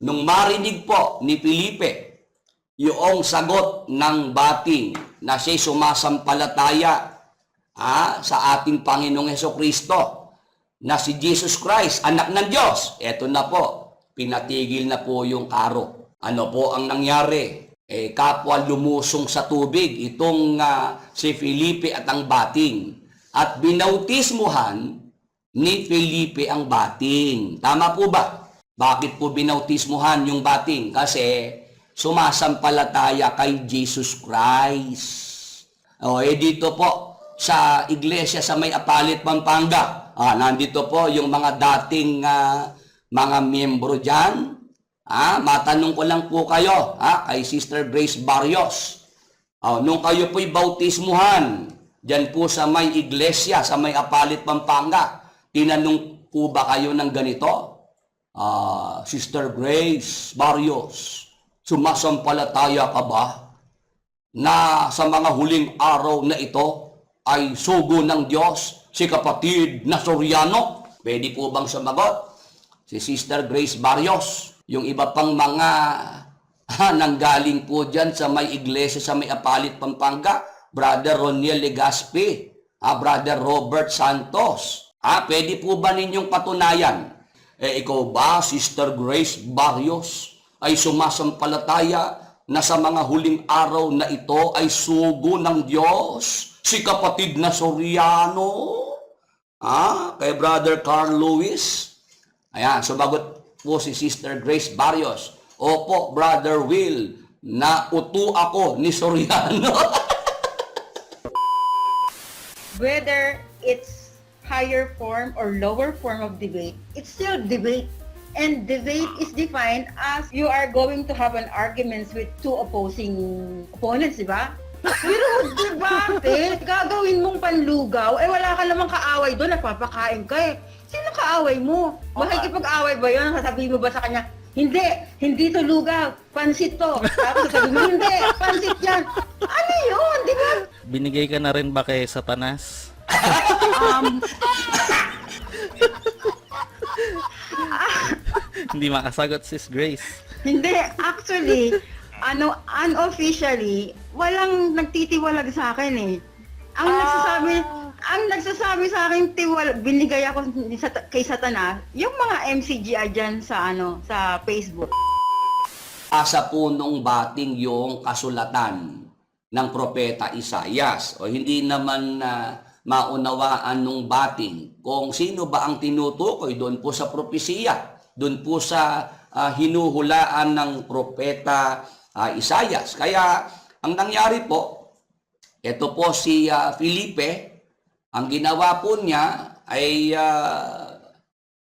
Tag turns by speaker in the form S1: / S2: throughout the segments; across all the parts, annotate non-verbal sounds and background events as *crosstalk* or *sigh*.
S1: Nung marinig po ni Felipe yung sagot ng bating na siya'y sumasampalataya ah, sa ating Panginoong Heso Kristo na si Jesus Christ, anak ng Diyos. Eto na po, pinatigil na po yung karo. Ano po ang nangyari? Eh, kapwa lumusong sa tubig itong ah, si Felipe at ang bating. At binautismuhan ni Felipe ang bating. Tama po ba? Bakit po binautismuhan yung bating? Kasi sumasampalataya kay Jesus Christ. O, eh dito po sa iglesia sa may Apalit, Pampanga. Ah, nandito po yung mga dating ah, mga miyembro dyan. Ah, matanong ko lang po kayo ah, kay Sister Grace Barrios. Oh, nung kayo po'y bautismuhan, dyan po sa may iglesia, sa may Apalit, Pampanga, tinanong po ba kayo ng ganito? Ah, Sister Grace Barrios, sumasampalataya ka ba na sa mga huling araw na ito ay sugo ng Diyos si kapatid na Soriano? Pwede po bang sumagot? Si Sister Grace Barrios, yung iba pang mga ah, *laughs* nanggaling po dyan sa may iglesia sa may Apalit, Pampanga, Brother Roniel Legaspi, ah, Brother Robert Santos. Ah, pwede po ba ninyong patunayan? Eh, ikaw ba, Sister Grace Barrios, ay sumasampalataya na sa mga huling araw na ito ay sugo ng Diyos? Si kapatid na Soriano? Ah, kay Brother Carl Lewis? Ayan, sumagot po si Sister Grace Barrios. Opo, Brother Will, na uto ako ni Soriano. *laughs*
S2: whether it's higher form or lower form of debate, it's still debate. And debate is defined as you are going to have an arguments with two opposing opponents, di ba? Pero debate, gagawin mong panlugaw, eh wala ka namang kaaway doon, nagpapakain ka eh. Sino kaaway mo? Makikipag-away ba yun? Sasabihin mo ba sa kanya, hindi, hindi to lugaw, pansit to. Tapos sasabihin mo, hindi, pansit yan. Ano yun, di ba?
S3: Binigay ka na rin ba kay Satanas?
S2: Um, *laughs*
S3: Hindi makasagot sis Grace.
S2: Hindi, actually, ano, unofficially, walang nagtitiwalag sa akin eh. Ang nagsasabi, ang nagsasabi sa akin tiwal, binigay ako ni Sat- kay Satanas, yung mga MCGR dyan sa ano, sa Facebook.
S1: Asa po nung bating yung kasulatan ng propeta Isayas o hindi naman na maunawaan nung bating kung sino ba ang tinutukoy doon po sa propesiya, doon po sa ah, hinuhulaan ng propeta ah, Isayas. Kaya ang nangyari po, ito po si ah, Felipe, ang ginawa po niya ay ah,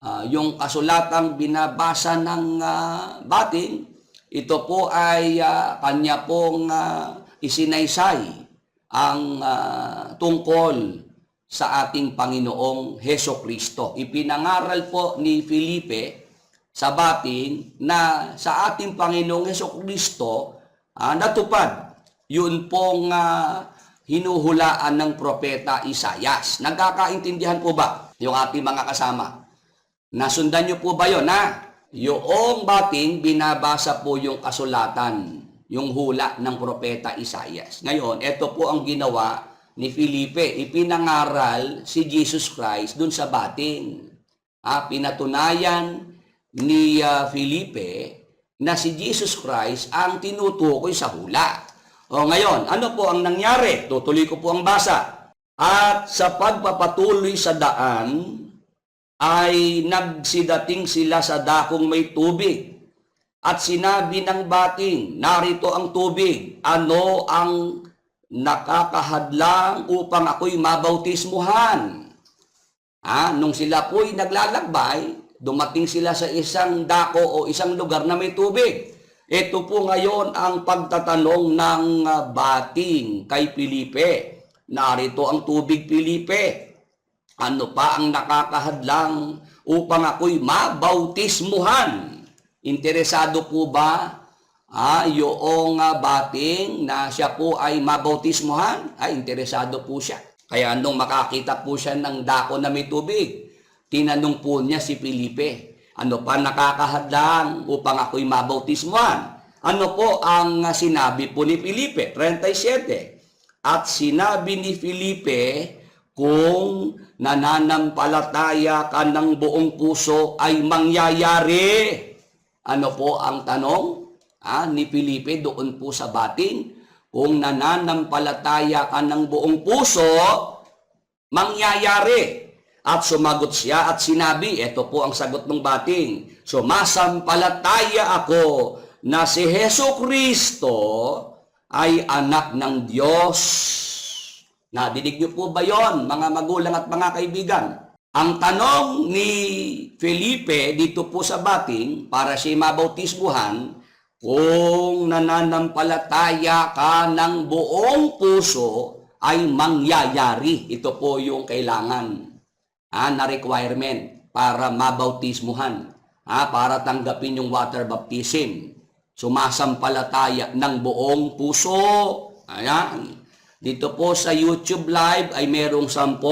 S1: ah, yung kasulatang binabasa ng ah, bating, ito po ay ah, kanya pong ah, isinaysay ang ah, tungkol sa ating Panginoong Heso Kristo. Ipinangaral po ni Felipe sa bating na sa ating Panginoong Heso Kristo ah, natupad yun pong ah, hinuhulaan ng propeta Isayas. Nagkakaintindihan po ba yung ating mga kasama? Nasundan niyo po ba yun, ha? Yung bating, binabasa po yung kasulatan, yung hula ng propeta Isayas. Ngayon, ito po ang ginawa ni Felipe. Ipinangaral si Jesus Christ dun sa bating. Ah, pinatunayan ni ah, Felipe na si Jesus Christ ang tinutukoy sa hula. O ngayon, ano po ang nangyari? Tutuloy ko po ang basa. At sa pagpapatuloy sa daan, ay nagsidating sila sa dakong may tubig. At sinabi ng bating, narito ang tubig, ano ang nakakahadlang upang ako'y mabautismuhan? Ah, nung sila po'y naglalakbay, dumating sila sa isang dako o isang lugar na may tubig. Ito po ngayon ang pagtatanong ng ah, bating kay Felipe. Narito ang tubig, Felipe. Ano pa ang nakakahadlang upang ako'y mabautismuhan? Interesado po ba ah, yung ah, bating na siya po ay mabautismuhan? Ay, interesado po siya. Kaya nung makakita po siya ng dako na may tubig, tinanong po niya si Felipe, Ano pa nakakahadlang upang ako'y mabautismuhan? Ano po ang sinabi po ni Felipe? 37. At sinabi ni Felipe, kung nananampalataya ka ng buong puso ay mangyayari. Ano po ang tanong ah, ni Felipe doon po sa bating? Kung nananampalataya ka ng buong puso, mangyayari. At sumagot siya at sinabi, ito po ang sagot ng bating, sumasampalataya ako na si Heso Kristo ay anak ng Diyos. Nadinig niyo po ba yon, mga magulang at mga kaibigan? Ang tanong ni Felipe dito po sa bating para siya mabautismuhan, kung nananampalataya ka ng buong puso ay mangyayari. Ito po yung kailangan ah, na requirement para mabautismuhan, ah, para tanggapin yung water baptism. Sumasampalataya ng buong puso. Ayan. Dito po sa YouTube Live ay merong 10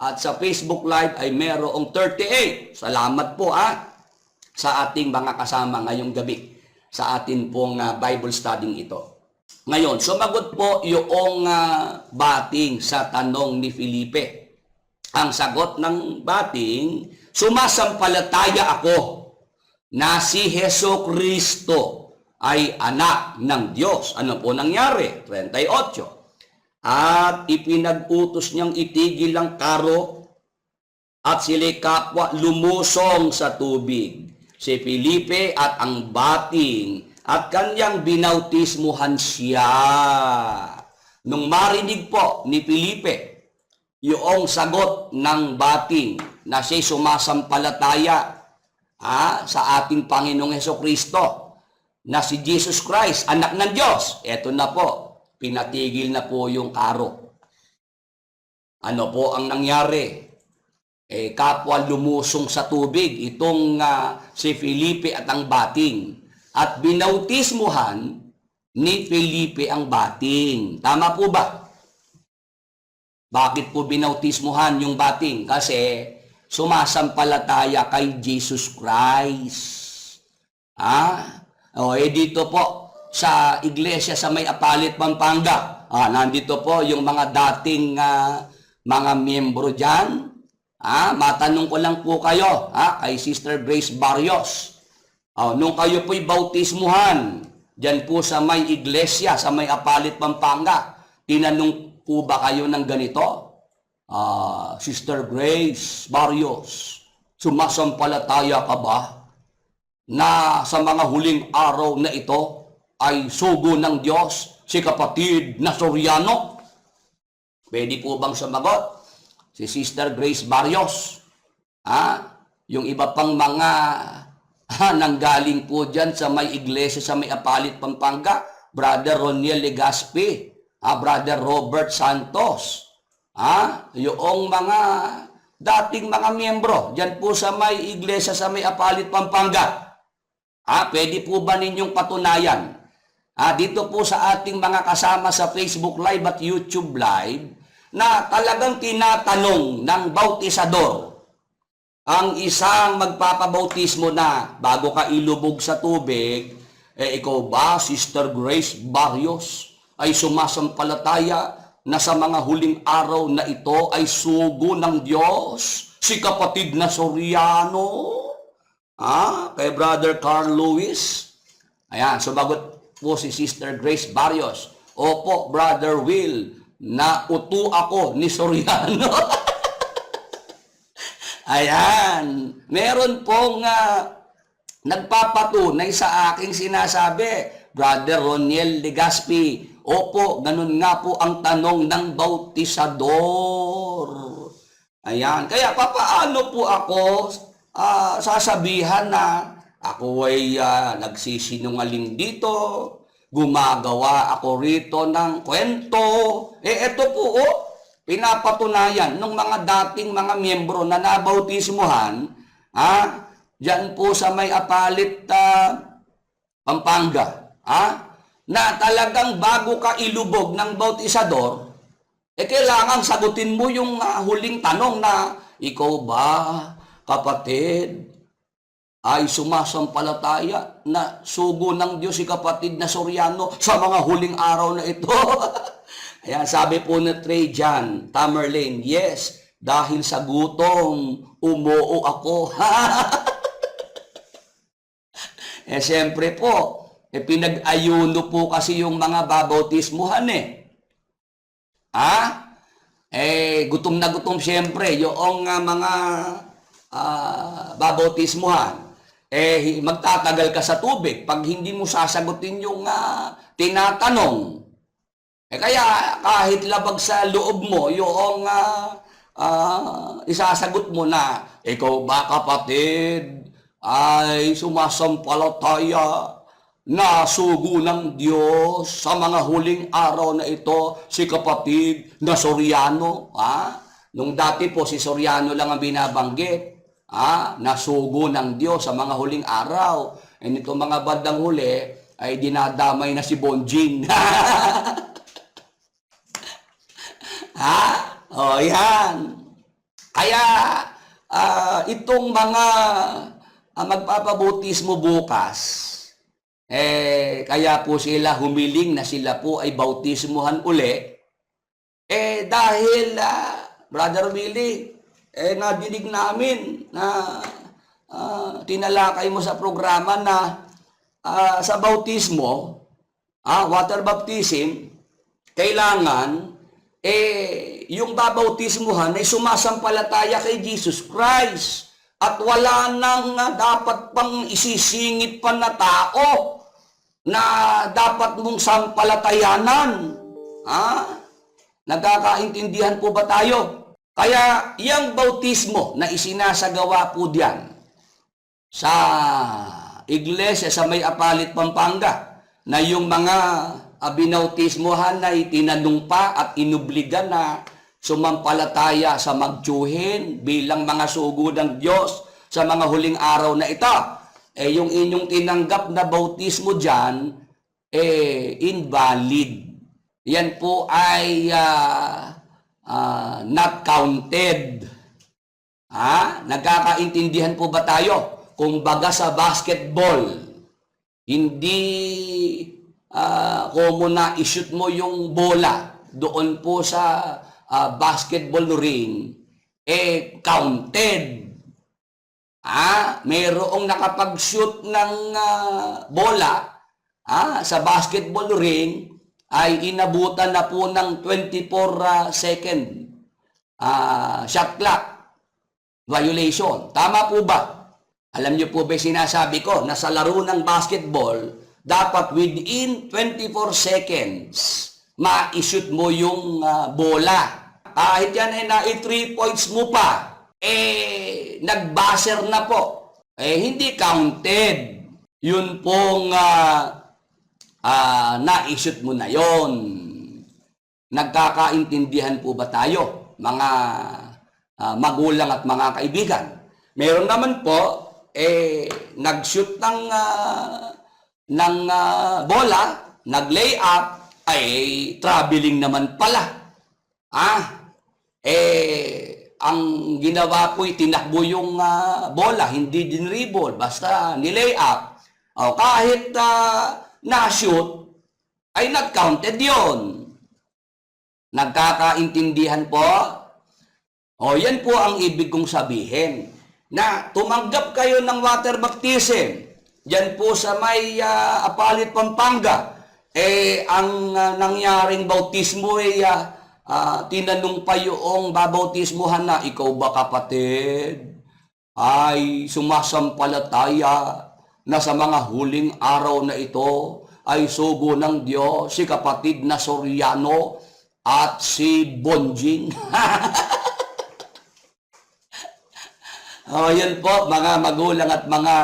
S1: at sa Facebook Live ay merong 38. Salamat po ah sa ating mga kasama ngayong gabi sa atin pong ah, Bible studying ito. Ngayon, sumagot po yung ah, bating sa tanong ni Felipe. Ang sagot ng bating, sumasampalataya ako na si Heso Kristo ay anak ng Diyos. Ano po nangyari? 38. At ipinag-utos niyang itigil ang karo at sila'y kapwa lumusong sa tubig. Si Felipe at ang bating at kanyang binautismuhan siya. Nung marinig po ni Felipe yung sagot ng bating na siya'y sumasampalataya ah, sa ating Panginoong Heso Kristo na si Jesus Christ, anak ng Diyos. Eto na po, pinatigil na po yung karo. Ano po ang nangyari? Eh, kapwa lumusong sa tubig itong ah, si Felipe at ang bating. At binautismuhan ni Felipe ang bating. Tama po ba? Bakit po binautismuhan yung bating? Kasi sumasampalataya kay Jesus Christ. Ah? O, eh dito po sa iglesia sa May Apalit, Pampanga. Ah, nandito po yung mga dating ah, mga miyembro dyan. Ah, matanong ko lang po kayo, ah, kay Sister Grace Barrios. Oh, nung kayo po'y bautismuhan, dyan po sa may iglesia, sa may Apalit, Pampanga, tinanong po ba kayo ng ganito? Ah, Sister Grace Barrios, sumasampalataya ka ba na sa mga huling araw na ito ay sugo ng Diyos si kapatid na Soriano? Pwede po bang sumagot? Si Sister Grace Barrios, ha? yung iba pang mga ha, nanggaling po dyan sa may iglesia sa may Apalit, Pampanga, Brother Roniel Legaspi, ah, Brother Robert Santos, ah, yung mga dating mga miyembro dyan po sa may iglesia sa may Apalit, Pampanga. Ah, pwede po ba ninyong patunayan? Ah, dito po sa ating mga kasama sa Facebook Live at YouTube Live na talagang tinatanong ng bautisador ang isang magpapabautismo na bago ka ilubog sa tubig, eh ikaw ba, Sister Grace Barrios, ay sumasampalataya na sa mga huling araw na ito ay sugo ng Diyos, si kapatid na Soriano, ah, kay Brother Carl Lewis. Ayan, sumagot po si Sister Grace Barrios. Opo, Brother Will, na uto ako ni Soriano. *laughs* Ayan. Meron pong ah, nagpapatunay sa aking sinasabi, Brother Roniel Legaspi. Opo, ganun nga po ang tanong ng bautisador. Ayan. Kaya papaano po ako ah, sasabihan na ako ay ah, nagsisinungaling dito, gumagawa ako rito ng kwento. Eh, eto po, oh, pinapatunayan ng mga dating mga miyembro na nabautismuhan, ha, dyan po sa may apalit ah, Pampanga, ha, na talagang bago ka ilubog ng bautisador, eh kailangan sagutin mo yung ah, huling tanong na, ikaw ba, kapatid, ay sumasampalataya na sugo ng Diyos si kapatid na Soriano sa mga huling araw na ito. *laughs* Ayan, sabi po ni Trajan Tamerlane, yes, dahil sa gutom, umuo ako. *laughs* eh, siyempre po, eh, pinag-ayuno po kasi yung mga babautismuhan eh. Ha? Eh, gutom na gutom siyempre, yung ah, mga ah, babautismuhan. Eh, magtatagal ka sa tubig pag hindi mo sasagutin yung ah, tinatanong. Eh, kaya kahit labag sa loob mo, yung ah, ah, isasagot mo na, ikaw ba kapatid, ay sumasampalataya na sugo ng Diyos sa mga huling araw na ito si kapatid na Soriano. Ha? Nung dati po si Soriano lang ang binabanggit. Ha? Na sugo ng Diyos sa mga huling araw. E nito mga bandang huli ay dinadamay na si Bonjing. *laughs* ha? O yan. Kaya ah, itong mga ah, magpapabutismo bukas, eh, kaya po sila humiling na sila po ay bautismuhan uli. Eh, dahil, ah, Brother Willie, eh, nadinig namin na ah, tinalakay mo sa programa na ah, sa bautismo, ah, water baptism, kailangan, eh, yung babautismuhan ay sumasampalataya kay Jesus Christ. At wala nang ah, dapat pang isisingit pa na tao na dapat mong sampalatayanan. Ha? Nagkakaintindihan po ba tayo? Kaya yung bautismo na isinasagawa po diyan sa iglesia sa may apalit Pampanga na yung mga binautismohan na itinanong pa at inubligan na sumampalataya sa magtsuhin bilang mga sugo ng Diyos sa mga huling araw na ito. Eh, yung inyong tinanggap na bautismo dyan, eh, invalid. Yan po ay ah, ah, not counted. Ha? Nagkakaintindihan po ba tayo? Kung baga sa basketball, hindi ah, common na ishoot mo yung bola doon po sa ah, basketball ring, eh, counted. Ah, mayroong nakapag-shoot ng ah, bola ah, sa basketball ring ay inabutan na po ng 24 ah, second ah, shot clock violation. Tama po ba? Alam niyo po ba sinasabi ko na sa laro ng basketball, dapat within 24 seconds, ma-shoot mo yung ah, bola. Kahit yan ay na 3 points mo pa, eh, nag-buzzer na po. Eh, hindi counted. Yun pong ah, ah, na-shoot mo na yon. Nagkakaintindihan po ba tayo, mga ah, magulang at mga kaibigan? Meron naman po, eh, nag-shoot ng, ah, ng ah, bola, nag-lay up, ay traveling naman pala. Ah, eh, ang ginawa po, tinakbo yung ah, bola, hindi din dribble, basta nilay up. O, kahit ah, na-shoot, ay nag-counted yon. Nagkakaintindihan po? O, yan po ang ibig kong sabihin. Na tumanggap kayo ng water baptism. Yan po sa may ah, Apalit, Pampanga. Eh, ang ah, nangyaring bautismo ay ah, ah, tinanong pa yung babautismuhan na, ikaw ba kapatid? Ay sumasampalataya na sa mga huling araw na ito ay sugo ng Diyos si kapatid na Soriano at si Bonjing. *laughs* oh, yun po, mga magulang at mga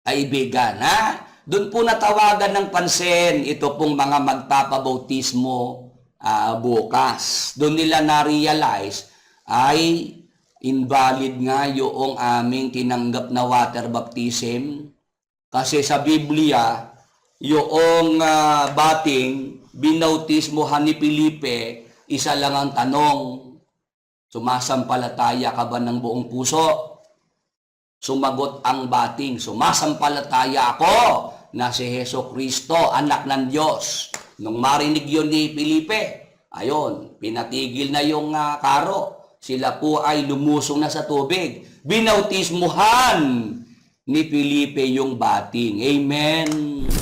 S1: kaibigan, ha? Doon po natawagan ng pansin ito pong mga magpapabautismo ah, bukas. Doon nila na-realize ay invalid nga yung aming tinanggap na water baptism. Kasi sa Biblia, yung ah, bating binautismohan ni Felipe, isa lang ang tanong, sumasampalataya ka ba ng buong puso? Sumagot ang bating, sumasampalataya ako na si Heso Kristo, anak ng Diyos. Nung marinig yun ni Felipe, ayon, pinatigil na yung ah, karo. Sila po ay lumusong na sa tubig. Binautismuhan ni Felipe yung bating. Amen.